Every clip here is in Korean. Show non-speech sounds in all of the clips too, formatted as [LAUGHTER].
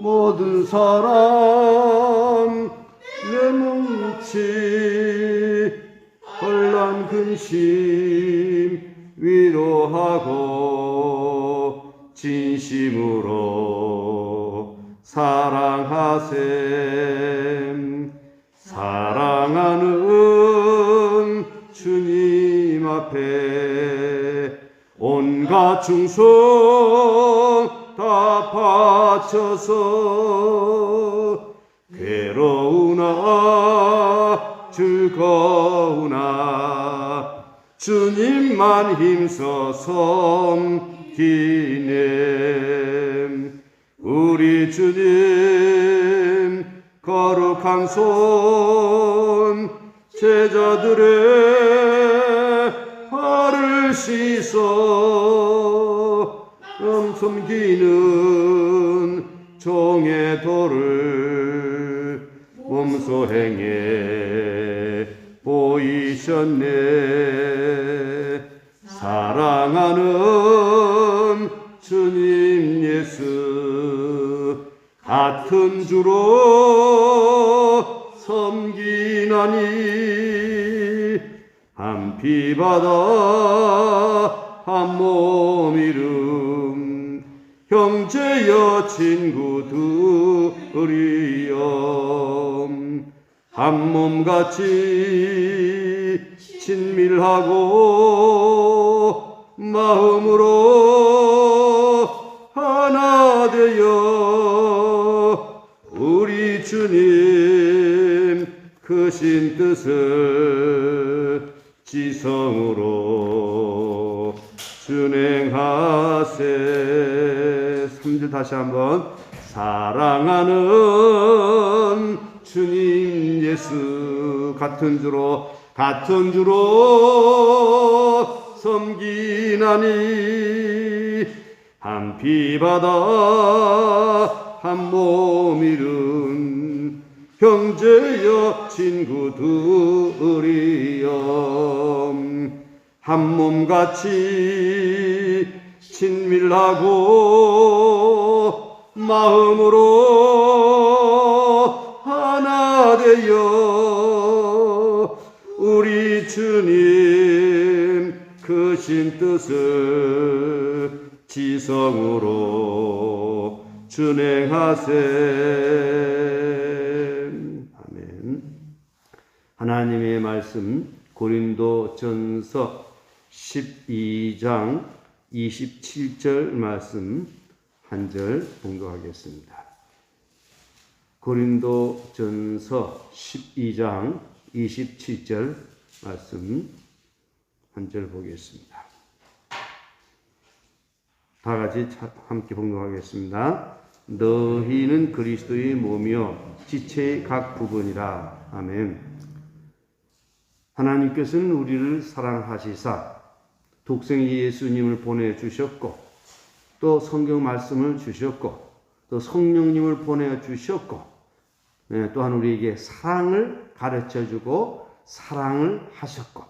모든 사람 내 뭉치 혼란 근심 위로하고 진심으로 사랑하셈. 사랑하는 주님 앞에 온갖 충성 다 바쳐서. 괴로우나 즐거우나 주님만 힘써 섬기네 우리 주님 거룩한 손 제자들의 발을 씻어 음 섬기는 종의 도를 몸소 행해 보이셨네. 사랑하는 주님 예수 같은 주로 섬기나니 한 피바다 한 몸 이름 형제여 친구들이여. 한 몸같이 친밀하고 마음으로 같은 주로 같은 주로 섬기나니. 한 피바다 한 몸 이룬 형제여 친구들이여. 한 몸같이 친밀하고 마음으로 하나 되어 뜻을 지성으로 준행하세 아멘 하나님의 말씀 고린도 전서 12장 27절 말씀 한절 봉독하겠습니다. 고린도 전서 12장 27절 말씀 한 절 보겠습니다. 다 같이 함께 봉독하겠습니다. 너희는 그리스도의 몸이요 지체의 각 부분이라. 아멘. 하나님께서는 우리를 사랑하시사 독생 예수님을 보내 주셨고 또 성경 말씀을 주셨고 또 성령님을 보내 주셨고 네, 또한 우리에게 사랑을 가르쳐 주고 사랑을 하셨고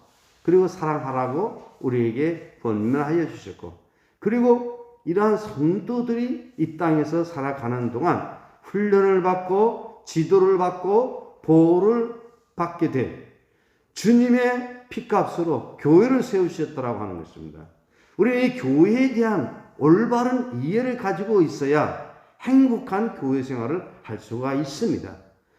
그리고 사랑하라고 우리에게 권면하여 주셨고 그리고 이러한 성도들이 이 땅에서 살아가는 동안 훈련을 받고 지도를 받고 보호를 받게 된 주님의 피값으로 교회를 세우셨다라고 하는 것입니다. 우리는 이 교회에 대한 올바른 이해를 가지고 있어야 행복한 교회 생활을 할 수가 있습니다.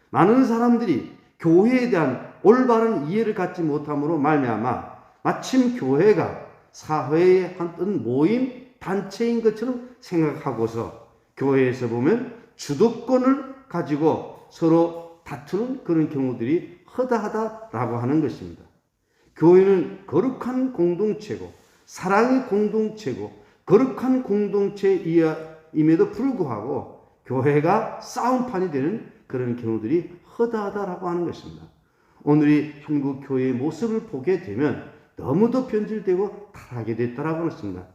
많은 사람들이 교회에 대한 올바른 이해를 갖지 못함으로 말미암아 마침 교회가 사회의 한 모임 단체인 것처럼 생각하고서 교회에서 보면 주도권을 가지고 서로 다투는 그런 경우들이 허다하다라고 하는 것입니다. 교회는 거룩한 공동체고 사랑의 공동체고 거룩한 공동체임에도 불구하고 교회가 싸움판이 되는 그런 경우들이 허다하다라고 하는 것입니다. 오늘이 한국 교회의 모습을 보게 되면 너무도 변질되고 타락하게 됐다라고 했습니다.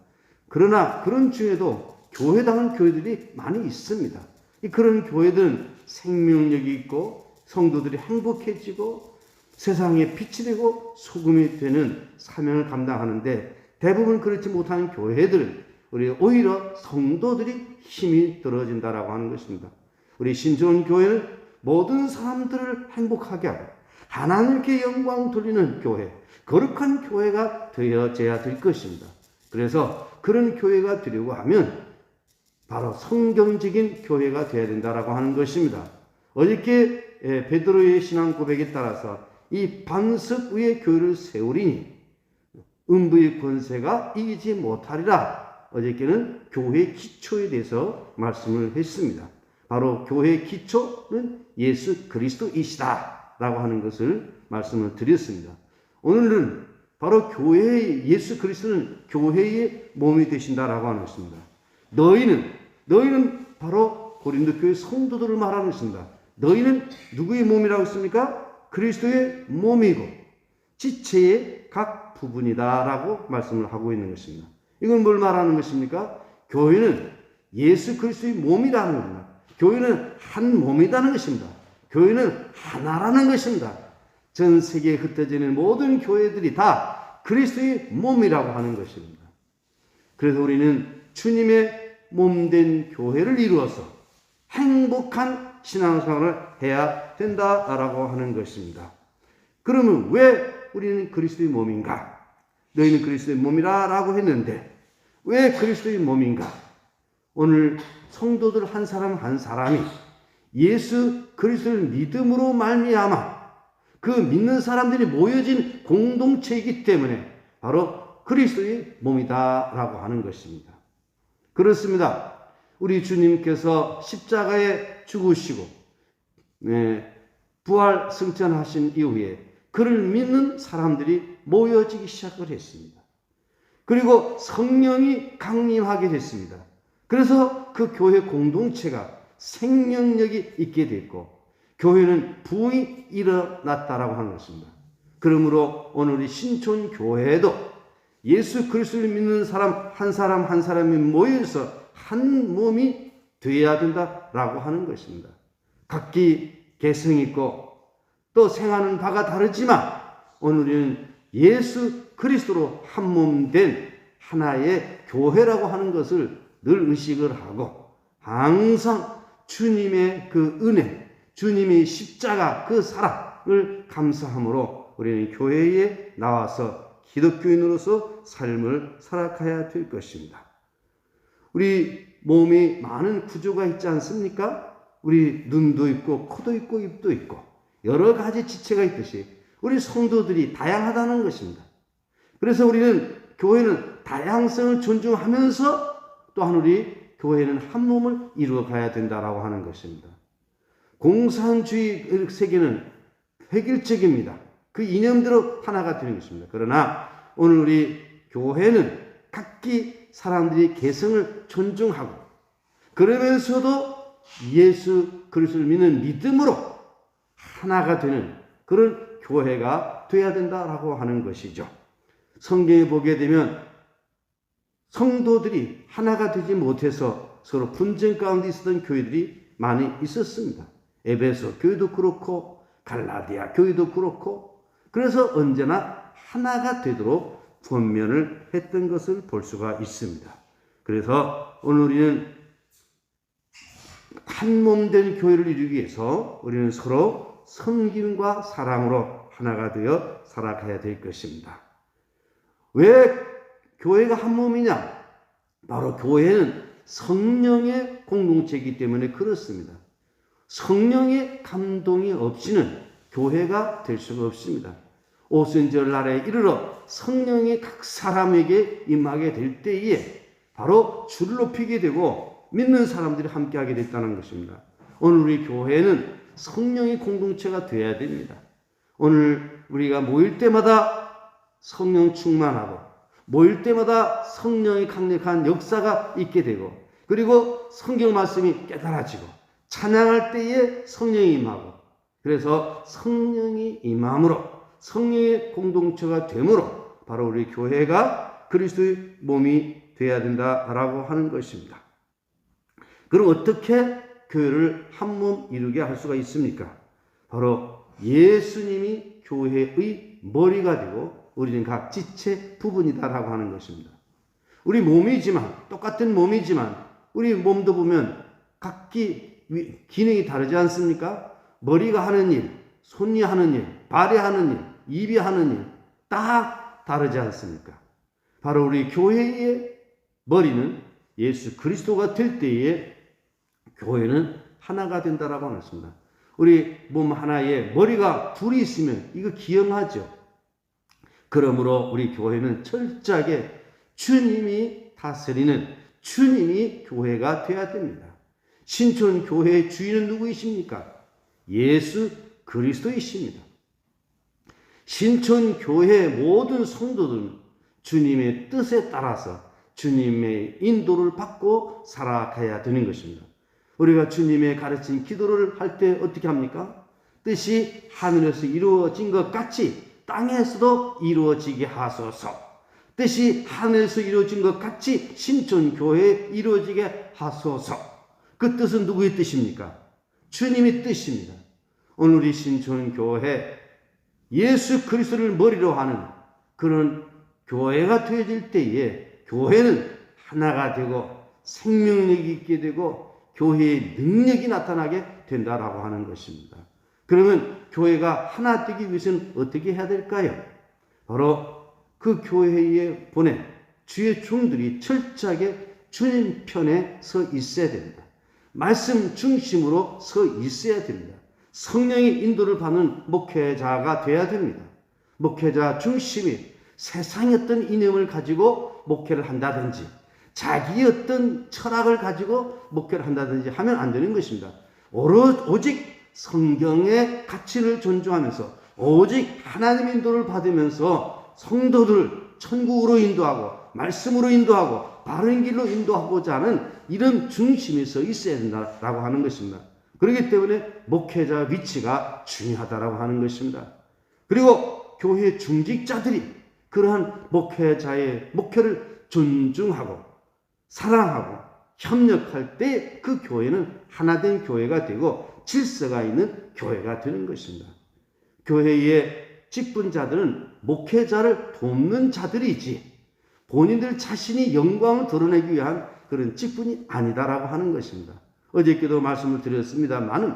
그러나 그런 중에도 교회당한 교회들이 많이 있습니다. 그런 교회들은 생명력이 있고 성도들이 행복해지고 세상에 빛이 되고 소금이 되는 사명을 감당하는데 대부분 그렇지 못한 교회들은 우리 오히려 성도들이 힘이 들어진다라고 하는 것입니다. 우리 신촌 교회는 모든 사람들을 행복하게 하고 하나님께 영광 돌리는 교회, 거룩한 교회가 되어져야 될 것입니다. 그래서 그런 교회가 되려고 하면 바로 성경적인 교회가 되어야 된다라고 하는 것입니다. 어저께 예, 베드로의 신앙 고백에 따라서 이 반석 위에 교회를 세우리니 음부의 권세가 이기지 못하리라. 어저께는 교회의 기초에 대해서 말씀을 했습니다. 바로 교회의 기초는 예수 그리스도이시다. 라고 하는 것을 말씀을 드렸습니다. 오늘은 바로 교회의 예수 그리스도는 교회의 몸이 되신다라고 하는 것입니다. 너희는 너희는 바로 고린도 교회 성도들을 말하는 것입니다. 너희는 누구의 몸이라고 했습니까? 그리스도의 몸이고 지체의 각 부분이다라고 말씀을 하고 있는 것입니다. 이건 뭘 말하는 것입니까? 교회는 예수 그리스도의 몸이라는 겁니다. 교회는 한 몸이라는 것입니다. 교회는 하나라는 것입니다. 전 세계에 흩어지는 모든 교회들이 다 그리스도의 몸이라고 하는 것입니다. 그래서 우리는 주님의 몸된 교회를 이루어서 행복한 신앙생활을 해야 된다라고 하는 것입니다. 그러면 왜 우리는 그리스도의 몸인가? 너희는 그리스도의 몸이라라고 했는데 왜 그리스도의 몸인가? 오늘 성도들 한 사람 한 사람이 예수 그리스도를 믿음으로 말미암아 그 믿는 사람들이 모여진 공동체이기 때문에 바로 그리스도의 몸이다라고 하는 것입니다. 그렇습니다. 우리 주님께서 십자가에 죽으시고 네, 부활 승천하신 이후에 그를 믿는 사람들이 모여지기 시작을 했습니다. 그리고 성령이 강림하게 됐습니다. 그래서 그 교회 공동체가 생명력이 있게 됐고 교회는 부흥이 일어났다라고 하는 것입니다. 그러므로 오늘 이 신촌 교회도 예수 그리스도를 믿는 사람 한 사람 한 사람이 모여서 한 몸이 되어야 된다라고 하는 것입니다. 각기 개성 있고 또 생하는 바가 다르지만 오늘은 예수 그리스도로 한 몸 된 하나의 교회라고 하는 것을 늘 의식을 하고 항상 주님의 그 은혜, 주님의 십자가 그 사랑을 감사함으로 우리는 교회에 나와서 기독교인으로서 삶을 살아가야 될 것입니다. 우리 몸이 많은 구조가 있지 않습니까? 우리 눈도 있고 코도 있고 입도 있고 여러 가지 지체가 있듯이 우리 성도들이 다양하다는 것입니다. 그래서 우리는 교회는 다양성을 존중하면서 또한 우리 교회는 한 몸을 이루어 가야 된다라고 하는 것입니다. 공산주의 세계는 획일적입니다. 그 이념대로 하나가 되는 것입니다. 그러나 오늘 우리 교회는 각기 사람들이 개성을 존중하고 그러면서도 예수 그리스도를 믿는 믿음으로 하나가 되는 그런 교회가 되어야 된다라고 하는 것이죠. 성경에 보게 되면 성도들이 하나가 되지 못해서 서로 분쟁 가운데 있었던 교회들이 많이 있었습니다. 에베소 교회도 그렇고 갈라디아 교회도 그렇고 그래서 언제나 하나가 되도록 권면을 했던 것을 볼 수가 있습니다. 그래서 오늘 우리는 한 몸 된 교회를 이루기 위해서 우리는 서로 섬김과 사랑으로 하나가 되어 살아가야 될 것입니다. 왜 교회가 한 몸이냐? 바로 교회는 성령의 공동체이기 때문에 그렇습니다. 성령의 감동이 없이는 교회가 될 수가 없습니다. 오순절 날에 이르러 성령이 각 사람에게 임하게 될 때에 바로 줄을 높이게 되고 믿는 사람들이 함께하게 됐다는 것입니다. 오늘 우리 교회는 성령의 공동체가 되어야 됩니다. 오늘 우리가 모일 때마다 성령 충만하고 모일 때마다 성령의 강력한 역사가 있게 되고 그리고 성경 말씀이 깨달아지고 찬양할 때에 성령이 임하고 그래서 성령이 임함으로 성령의 공동체가 되므로 바로 우리 교회가 그리스도의 몸이 되어야 된다라고 하는 것입니다. 그럼 어떻게 교회를 한 몸 이루게 할 수가 있습니까? 바로 예수님이 교회의 머리가 되고 우리는 각 지체 부분이다라고 하는 것입니다. 우리 몸이지만 똑같은 몸이지만 우리 몸도 보면 각기 위- 기능이 다르지 않습니까? 머리가 하는 일, 손이 하는 일, 발이 하는 일, 입이 하는 일, 다 다르지 않습니까? 바로 우리 교회의 머리는 예수 그리스도가 될 때에 교회는 하나가 된다라고 하습니다 우리 몸 하나에 머리가 둘이 있으면 이거 기형하죠. 그러므로 우리 교회는 철저하게 주님이 다스리는 주님이 교회가 되어야 됩니다. 신촌 교회의 주인은 누구이십니까? 예수 그리스도이십니다. 신촌 교회의 모든 성도들은 주님의 뜻에 따라서 주님의 인도를 받고 살아가야 되는 것입니다. 우리가 주님의 가르친 기도를 할 때 어떻게 합니까? 뜻이 하늘에서 이루어진 것 같이 땅에서도 이루어지게 하소서. 뜻이 하늘에서 이루어진 것 같이 신촌 교회에 이루어지게 하소서. 그 뜻은 누구의 뜻입니까? 주님의 뜻입니다. 오늘 우리 신촌 교회 예수 그리스도를 머리로 하는 그런 교회가 되어질 때에 교회는 하나가 되고 생명력이 있게 되고 교회의 능력이 나타나게 된다라고 하는 것입니다. 그러면 교회가 하나 되기 위해서는 어떻게 해야 될까요? 바로 그 교회에 보낸 주의 종들이 철저하게 주님 편에 서 있어야 됩니다. 말씀 중심으로 서 있어야 됩니다. 성령의 인도를 받는 목회자가 되어야 됩니다. 목회자 중심이 세상의 어떤 이념을 가지고 목회를 한다든지 자기의 어떤 철학을 가지고 목회를 한다든지 하면 안 되는 것입니다. 오직 성경의 가치를 존중하면서 오직 하나님 인도를 받으면서 성도들 천국으로 인도하고 말씀으로 인도하고 바른 길로 인도하고자 하는 이런 중심에서 있어야 된다라고 하는 것입니다. 그렇기 때문에 목회자 위치가 중요하다라고 하는 것입니다. 그리고 교회 중직자들이 그러한 목회자의 목회를 존중하고 사랑하고 협력할 때 그 교회는 하나된 교회가 되고 질서가 있는 교회가 되는 것입니다. 교회의 직분자들은 목회자를 돕는 자들이지 본인들 자신이 영광을 드러내기 위한 그런 직분이 아니다라고 하는 것입니다. 어저께도 말씀을 드렸습니다만은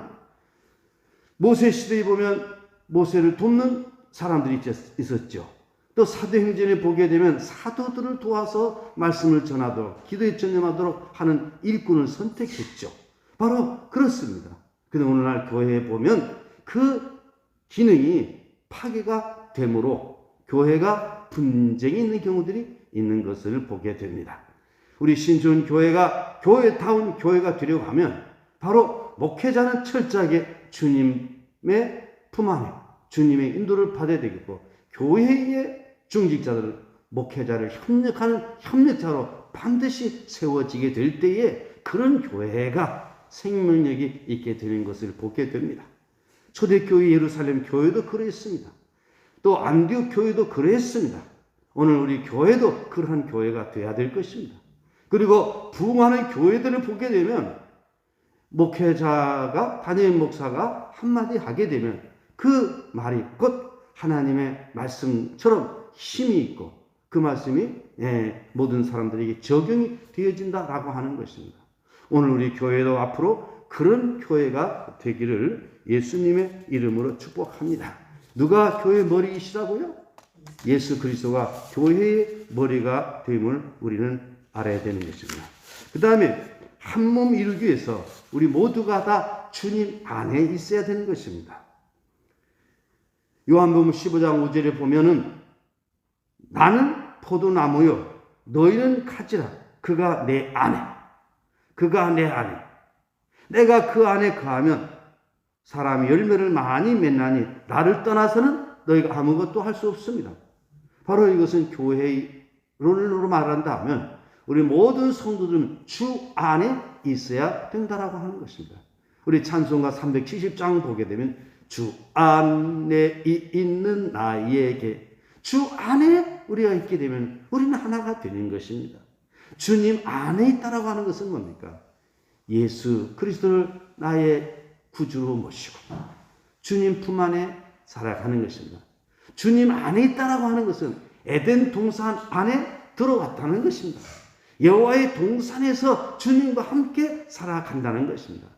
모세 시대에 보면 모세를 돕는 사람들이 있었죠. 또 사도행전에 보게 되면 사도들을 도와서 말씀을 전하도록 기도에 전념하도록 하는 일꾼을 선택했죠. 바로 그렇습니다. 근데 오늘날 교회에 보면 그 기능이 파괴가 되므로 교회가 분쟁이 있는 경우들이 있는 것을 보게 됩니다. 우리 신촌 교회가 교회다운 교회가 되려고 하면 바로 목회자는 철저하게 주님의 품 안에 주님의 인도를 받아야 되겠고 교회의 중직자들은 목회자를 협력하는 협력자로 반드시 세워지게 될 때에 그런 교회가 생명력이 있게 되는 것을 보게 됩니다. 초대교회 예루살렘 교회도 그랬습니다. 또 안디옥 교회도 그랬습니다. 오늘 우리 교회도 그러한 교회가 되어야 될 것입니다. 그리고 부흥하는 교회들을 보게 되면 목회자가 담임 목사가 한마디 하게 되면 그 말이 곧 하나님의 말씀처럼 힘이 있고 그 말씀이 예, 모든 사람들에게 적용이 되어진다라고 하는 것입니다. 오늘 우리 교회도 앞으로 그런 교회가 되기를 예수님의 이름으로 축복합니다. 누가 교회 머리이시라고요? 예수 그리스도가 교회의 머리가 됨을 우리는 알아야 되는 것입니다. 그 다음에 한 몸 이루기 위해서 우리 모두가 다 주님 안에 있어야 되는 것입니다. 요한복음 15장 5절에 보면은 나는 포도나무요 너희는 가지라 그가 내 안에 그가 내 안에 내가 그 안에 거하면 사람이 열매를 많이 맺나니 나를 떠나서는 너희가 아무것도 할 수 없습니다. 바로 이것은 교회의 론으로 말한다면 우리 모든 성도들은 주 안에 있어야 된다라고 하는 것입니다. 우리 찬송가 370장 보게 되면 주 안에 있는 나에게 주 안에 우리가 있게 되면 우리는 하나가 되는 것입니다. 주님 안에 있다라고 하는 것은 뭡니까? 예수 그리스도를 나의 구주로 모시고 주님 품 안에 살아가는 것입니다. 주님 안에 있다라고 하는 것은 에덴 동산 안에 들어갔다는 것입니다. 여호와의 동산에서 주님과 함께 살아간다는 것입니다.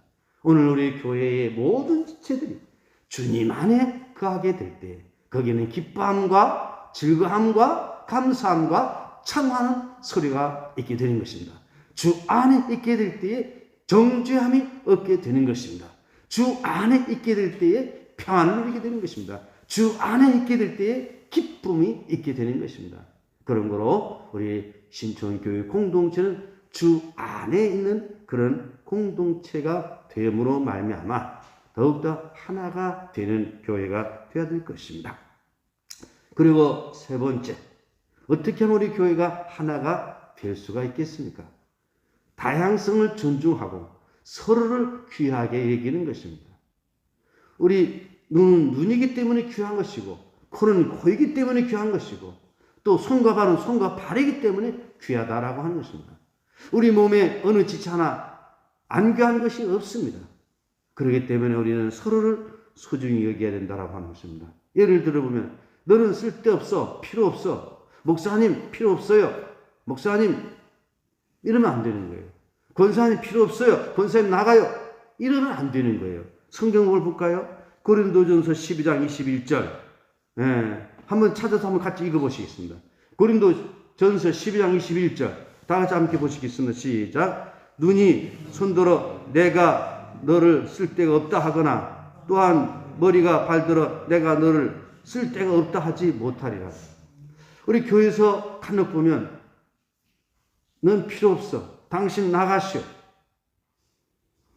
오늘 우리 교회의 모든 지체들이 주님 안에 거하게 될 때 거기는 기뻐함과 즐거움과 감사함과 청하는 소리가 있게 되는 것입니다. 주 안에 있게 될 때에 정죄함이 없게 되는 것입니다. 주 안에 있게 될 때에 평안을 누리게 되는 것입니다. 주 안에 있게 될 때에 기쁨이 있게 되는 것입니다. 그런 거로 우리 신촌교회 공동체는 주 안에 있는 그런 공동체가 됨으로 말미암아 더욱더 하나가 되는 교회가 되어야 될 것입니다. 그리고 세 번째, 어떻게 하면 우리 교회가 하나가 될 수가 있겠습니까? 다양성을 존중하고 서로를 귀하게 여기는 것입니다. 우리 눈은 눈이기 때문에 귀한 것이고 코는 코이기 때문에 귀한 것이고 또 손과 발은 손과 발이기 때문에 귀하다라고 하는 것입니다. 우리 몸에 어느 지체 하나 안 귀한 것이 없습니다. 그렇기 때문에 우리는 서로를 소중히 여겨야 된다라고 하는 것입니다. 예를 들어보면 너는 쓸데없어 필요 없어 목사님 필요 없어요 목사님 이러면 안 되는 거예요. 권사님 필요 없어요 권사님 나가요 이러면 안 되는 거예요. 성경을 볼까요? 고린도전서 12장 21절 예, 한번 찾아서 한번 같이 읽어보시겠습니다. 고린도전서 12장 21절 다 같이 함께 보시겠습니다. 시작 눈이 손들어 내가 너를 쓸 데가 없다 하거나 또한 머리가 발들어 내가 너를 쓸 데가 없다 하지 못하리라. 우리 교회에서 간혹 보면 넌 필요 없어. 당신 나가시오.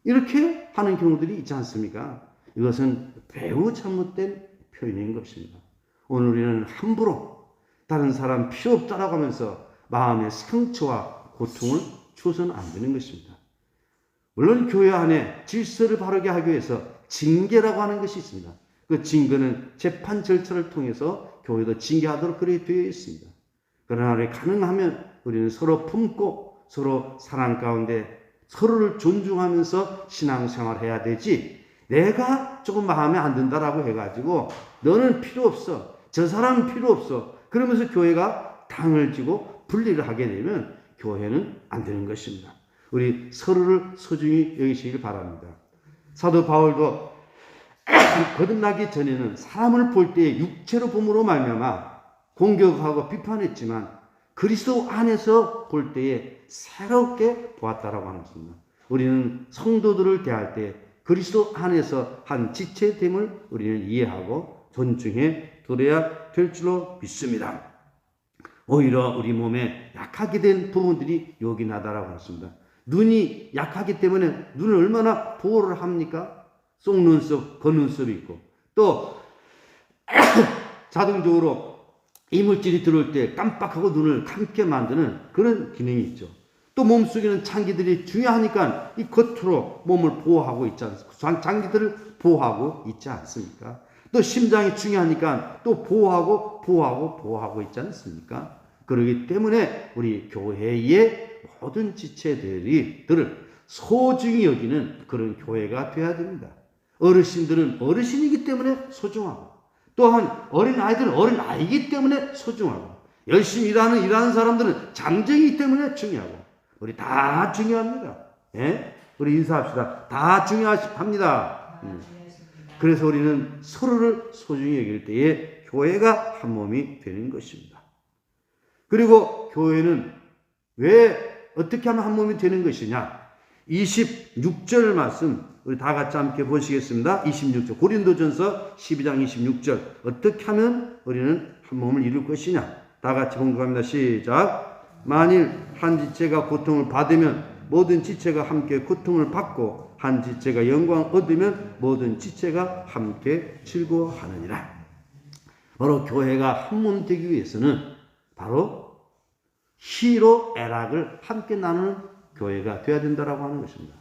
이렇게 하는 경우들이 있지 않습니까? 이것은 매우 잘못된 표현인 것입니다. 오늘 우리는 함부로 다른 사람 필요 없다라고 하면서 마음의 상처와 고통을 줘서는 안 되는 것입니다. 물론 교회 안에 질서를 바르게 하기 위해서 징계라고 하는 것이 있습니다. 그 징계는 재판 절차를 통해서 교회도 징계하도록 그렇게 되어 있습니다. 그러나 가능하면 우리는 서로 품고 서로 사랑 가운데 서로를 존중하면서 신앙생활 해야 되지 내가 조금 마음에 안 든다라고 해가지고 너는 필요 없어 저 사람은 필요 없어 그러면서 교회가 당을 지고 분리를 하게 되면 교회는 안 되는 것입니다. 우리 서로를 소중히 여기시길 바랍니다. 사도 바울도 [CLEARS THROAT] 거듭나기 전에는 사람을 볼 때 육체로 봄으로 말미암아 공격하고 비판했지만 그리스도 안에서 볼 때에 새롭게 보았다라고 하는 것입니다. 우리는 성도들을 대할 때 그리스도 안에서 한 지체됨을 우리는 이해하고 존중해 드려야 될 줄로 믿습니다. 오히려 우리 몸에 약하게 된 부분들이 요긴하다라고 했습니다. 눈이 약하기 때문에 눈을 얼마나 보호를 합니까? 쏙눈썹, 겉눈썹이 있고 또 [COUGHS] 자동적으로 이물질이 들어올 때 깜빡하고 눈을 감게 만드는 그런 기능이 있죠. 또 몸속에는 장기들이 중요하니까 이 겉으로 몸을 보호하고 있지 않습니까? 장기들을 보호하고 있지 않습니까? 또 심장이 중요하니까 또 보호하고 보호하고 보호하고 있지 않습니까? 그러기 때문에 우리 교회의 모든 지체들이 들을 소중히 여기는 그런 교회가 되어야 됩니다. 어르신들은 어르신이기 때문에 소중하고 또한 어린 아이들은 어린 아이기 때문에 소중하고 열심히 일하는 일하는 사람들은 장정이기 때문에 중요하고 우리 다 중요합니다. 예? 우리 인사합시다. 다 중요합니다. 음. 그래서 우리는 서로를 소중히 여길 때에 교회가 한 몸이 되는 것입니다. 그리고 교회는 왜 어떻게 하면 한 몸이 되는 것이냐? 26절 말씀 우리 다 같이 함께 보시겠습니다. 26절 고린도전서 12장 26절 어떻게 하면 우리는 한 몸을 이룰 것이냐? 다 같이 공부합니다. 시작. 만일 한 지체가 고통을 받으면 모든 지체가 함께 고통을 받고 한 지체가 영광 얻으면 모든 지체가 함께 즐거워하느니라. 바로 교회가 한 몸 되기 위해서는 바로 희로 애락을 함께 나누는 교회가 되어야 된다라고 하는 것입니다.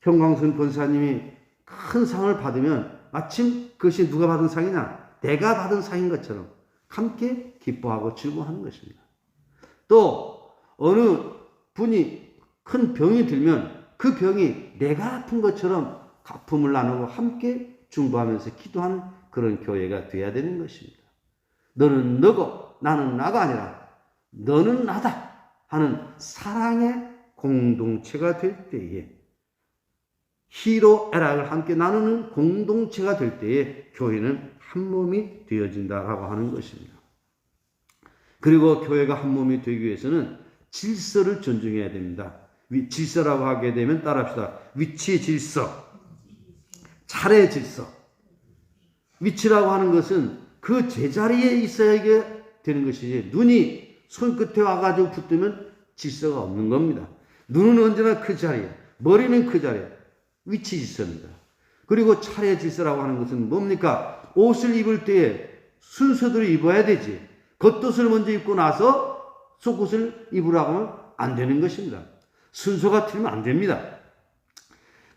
형광순 권사님이 큰 상을 받으면 마침 그것이 누가 받은 상이냐? 내가 받은 상인 것처럼 함께 기뻐하고 즐거워하는 것입니다. 또 어느 분이 큰 병이 들면 그 병이 내가 아픈 것처럼 가품을 나누고 함께 중보하면서 기도하는 그런 교회가 되어야 되는 것입니다. 너는 너고 나는 나가 아니라 너는 나다 하는 사랑의 공동체가 될 때에 희로 애락을 함께 나누는 공동체가 될 때에 교회는 한 몸이 되어진다라고 하는 것입니다. 그리고 교회가 한 몸이 되기 위해서는 질서를 존중해야 됩니다. 위- 질서라고 하게 되면 따라합시다. 위치 질서, 차례 질서. 위치라고 하는 것은 그 제자리에 있어야 되는 것이지 눈이 손끝에 와가지고 붙으면 질서가 없는 겁니다. 눈은 언제나 그 자리에, 머리는 그 자리에, 위치 질서입니다. 그리고 차례 질서라고 하는 것은 뭡니까? 옷을 입을 때에 순서대로 입어야 되지. 겉옷을 먼저 입고 나서 속옷을 입으라고 하면 안 되는 것입니다. 순서가 틀리면 안 됩니다.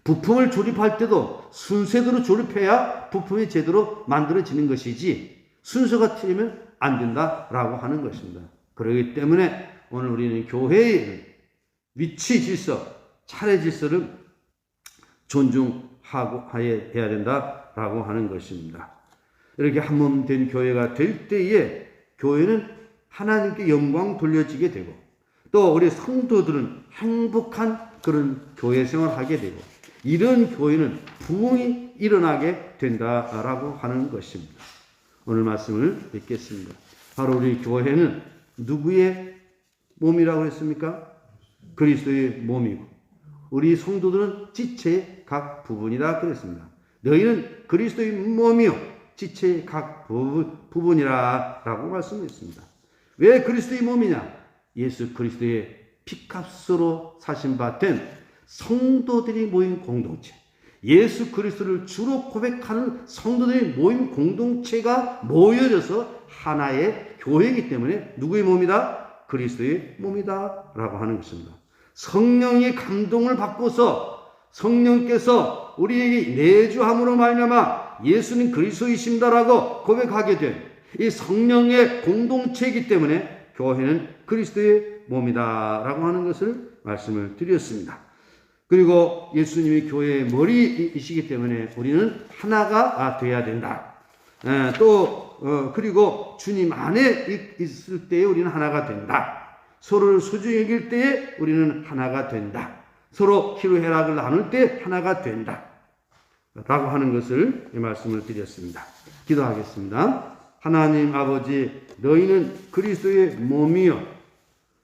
부품을 조립할 때도 순서대로 조립해야 부품이 제대로 만들어지는 것이지 순서가 틀리면 안 된다라고 하는 것입니다. 그렇기 때문에 오늘 우리는 교회의 위치 질서, 차례 질서를 존중하고 해야 된다라고 하는 것입니다. 이렇게 한 몸 된 교회가 될 때에 교회는 하나님께 영광 돌려지게 되고 또 우리 성도들은 행복한 그런 교회 생활을 하게 되고 이런 교회는 부흥이 일어나게 된다라고 하는 것입니다. 오늘 말씀을 뵙겠습니다. 바로 우리 교회는 누구의 몸이라고 했습니까? 그리스도의 몸이고 우리 성도들은 지체의 각 부분이라 그랬습니다. 너희는 그리스도의 몸이요 지체의 각 부분, 부분 이라라고 말씀했습니다. 왜 그리스도의 몸이냐? 예수 그리스도의 피값으로 사신 바된 성도들이 모인 공동체. 예수 그리스도를 주로 고백하는 성도들이 모인 공동체가 모여져서 하나의 교회이기 때문에 누구의 몸이다? 그리스도의 몸이다 라고 하는 것입니다. 성령의 감동을 받고서 성령께서 우리에게 내주함으로 말미암아 예수님 그리스도이십니다라고 고백하게 된 이 성령의 공동체이기 때문에 교회는 그리스도의 몸이다라고 하는 것을 말씀을 드렸습니다. 그리고 예수님이 교회의 머리이시기 때문에 우리는 하나가 되어야 된다. 에, 또 어, 그리고 주님 안에 있- 있을 때에 우리는 하나가 된다. 서로를 소중히 여길 때에 우리는 하나가 된다. 서로 희로애락을 나눌 때 하나가 된다. 라고 하는 것을 이 말씀을 드렸습니다. 기도하겠습니다. 하나님 아버지 너희는 그리스도의 몸이요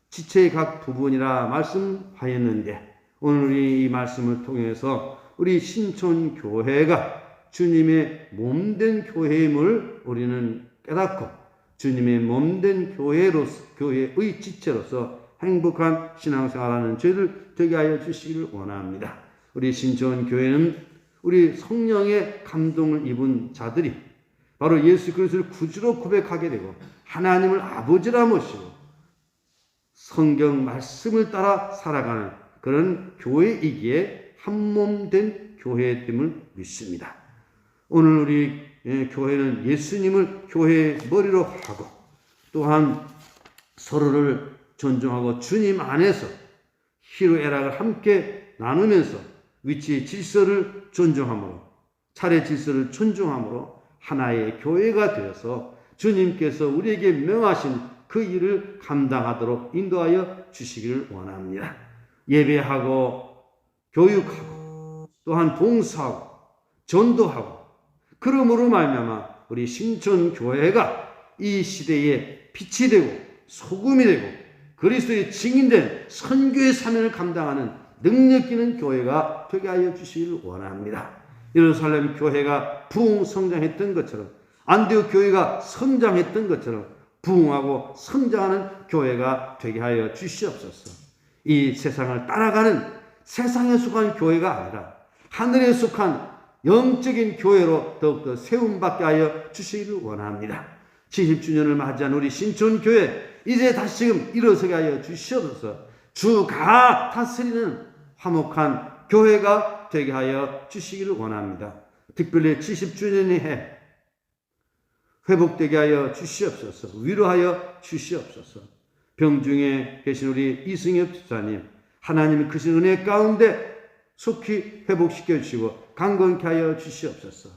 지체의 각 부분이라 말씀하였는데 오늘 이 말씀을 통해서 우리 신촌 교회가 주님의 몸된 교회임을 우리는 깨닫고 주님의 몸된 교회로서 교회의 지체로서 행복한 신앙생활하는 저희를 되게 하여 주시기를 원합니다. 우리 신촌 교회는 우리 성령의 감동을 입은 자들이 바로 예수 그리스도를 구주로 고백하게 되고 하나님을 아버지라 모시고 성경 말씀을 따라 살아가는 그런 교회이기에 한몸된 교회됨을 믿습니다. 오늘 우리 예, 교회는 예수님을 교회의 머리로 하고 또한 서로를 존중하고 주님 안에서 희로애락을 함께 나누면서 위치 질서를 존중함으로 차례 질서를 존중함으로 하나의 교회가 되어서 주님께서 우리에게 명하신 그 일을 감당하도록 인도하여 주시기를 원합니다. 예배하고 교육하고 또한 봉사하고 전도하고 그러므로 말미암아 우리 신촌 교회가 이 시대에 빛이 되고 소금이 되고 그리스도의 증인된 선교의 사명을 감당하는 능력 있는 교회가 되게 하여 주시기를 원합니다. 예루살렘 교회가 부흥 성장했던 것처럼 안디옥 교회가 성장했던 것처럼 부흥하고 성장하는 교회가 되게 하여 주시옵소서. 이 세상을 따라가는 세상에 속한 교회가 아니라 하늘에 속한 영적인 교회로 더욱더 세움받게 하여 주시기를 원합니다. 70주년을 맞이한 우리 신촌교회 이제 다시금 일어서게 하여 주시옵소서 주가 다스리는 화목한 교회가 되게 하여 주시기를 원합니다. 특별히 70주년의 해 회복되게 하여 주시옵소서 위로하여 주시옵소서 병중에 계신 우리 이승엽 집사님 하나님의 크신 은혜 가운데 속히 회복시켜 주시고 강건케 하여 주시옵소서.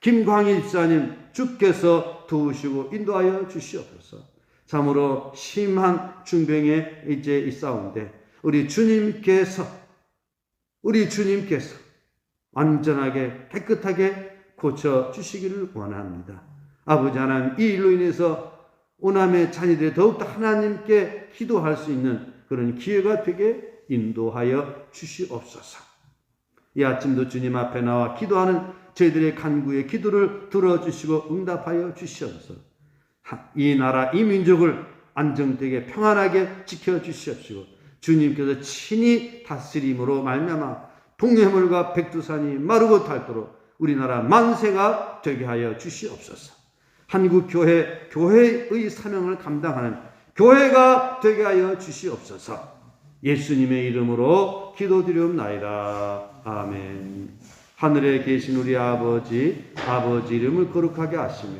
김광희 집사님 주께서 도우시고 인도하여 주시옵소서. 참으로 심한 중병에 이제 있사온데 우리 주님께서 우리 주님께서 완전하게 깨끗하게 고쳐 주시기를 원합니다. 아버지 하나님 이 일로 인해서 오남의 자녀들이 더욱더 하나님께 기도할 수 있는 그런 기회가 되게 인도하여 주시옵소서. 이 아침도 주님 앞에 나와 기도하는 저희들의 간구의 기도를 들어주시고 응답하여 주시옵소서. 이 나라, 이 민족을 안정되게 평안하게 지켜 주시옵시고 주님께서 친히 다스림으로 말미암아 동해물과 백두산이 마르고 닳도록 우리나라 만세가 되게 하여 주시옵소서. 한국 교회 교회의 사명을 감당하는 교회가 되게 하여 주시옵소서. 예수님의 이름으로 기도드리옵나이다. 아멘. 하늘에 계신 우리 아버지, 아버지 이름을 거룩하게 하시며,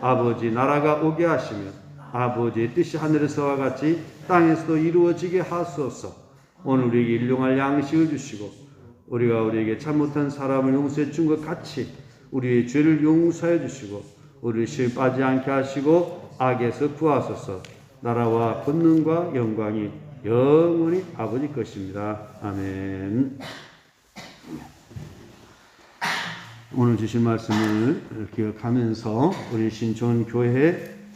아버지 나라가 오게 하시며, 아버지의 뜻이 하늘에서와 같이 땅에서도 이루어지게 하소서. 오늘 우리에게 일용할 양식을 주시고, 우리가 우리에게 잘못한 사람을 용서해 준 것 같이 우리의 죄를 용서해 주시고, 우리를 시에 빠지 않게 하시고, 악에서 구하소서. 나라와 권능과 영광이 영원히 아버지 것입니다. 아멘. 오늘 주신 말씀을 기억하면서 우리 신촌 교회